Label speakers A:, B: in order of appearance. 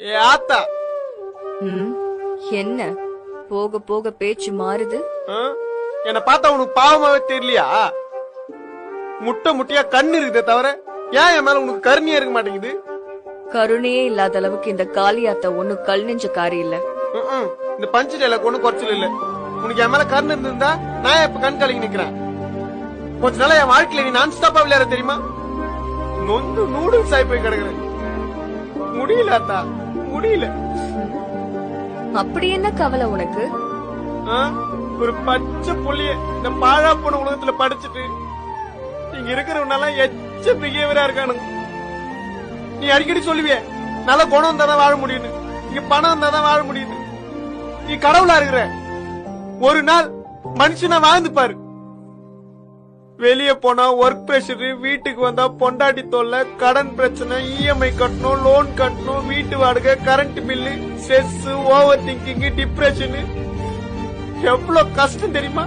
A: ஆத்தா.
B: என்ன? போக போக பேச்சு மாறுது?
A: என்னை பார்த்தா உனக்கு பாவமாவே தெரியலையா? முட்டை முட்டையா கண்ணு இருக்குதே தவிர ஏன் என் மேல உனக்கு கருணையா இருக்க மாட்டேங்குது?
B: கருணையே இல்லாத அளவுக்கு இந்த காளியாத்த ஒண்ணு கல் நெஞ்ச காரி இல்ல.
A: இந்த பஞ்சு டைலாக் ஒண்ணும் குறைச்சல் இல்ல. உனக்கு என் மேல கருணை இருந்திருந்தா நான் இப்ப கண் கலங்கி நிக்கிறேன்? கொஞ்ச நாளா என் வாழ்க்கையில நீ நான் ஸ்டாப்பா விளையாட தெரியுமா? நொந்து நூடுல்ஸ் ஆகி போய் கிடக்குறேன். முடியல அத்தா முடியல.
B: அப்படி என்ன கவலை உனக்கு?
A: ஒரு பச்சை புள்ளிய இந்த பாழா போன உலகத்துல படிச்சுட்டு இங்க இருக்கிறவனெல்லாம் எச்ச பிஹேவியரா இருக்கானுங்க. நீ அடிக்கடி சொல்லுவியே நல்ல குணம் இருந்தா தான் வாழ முடியும்னு. இங்க பணம் இருந்தா தான் வாழ முடியுது நீ கடவுளா இருக்கிற. ஒரு நாள் மனுஷனா வாழ்ந்து பாரு. வெளியே போனா ஒர்க் ப்ரெஷரு வீட்டுக்கு வந்தா பொண்டாட்டி தொல்லை கடன் பிரச்சனை இஎம்ஐ கட்டணும் லோன் கட்டணும் வீட்டு வாடகை current bill stress over thinking depression எவ்வளவு கஷ்டம் தெரியுமா?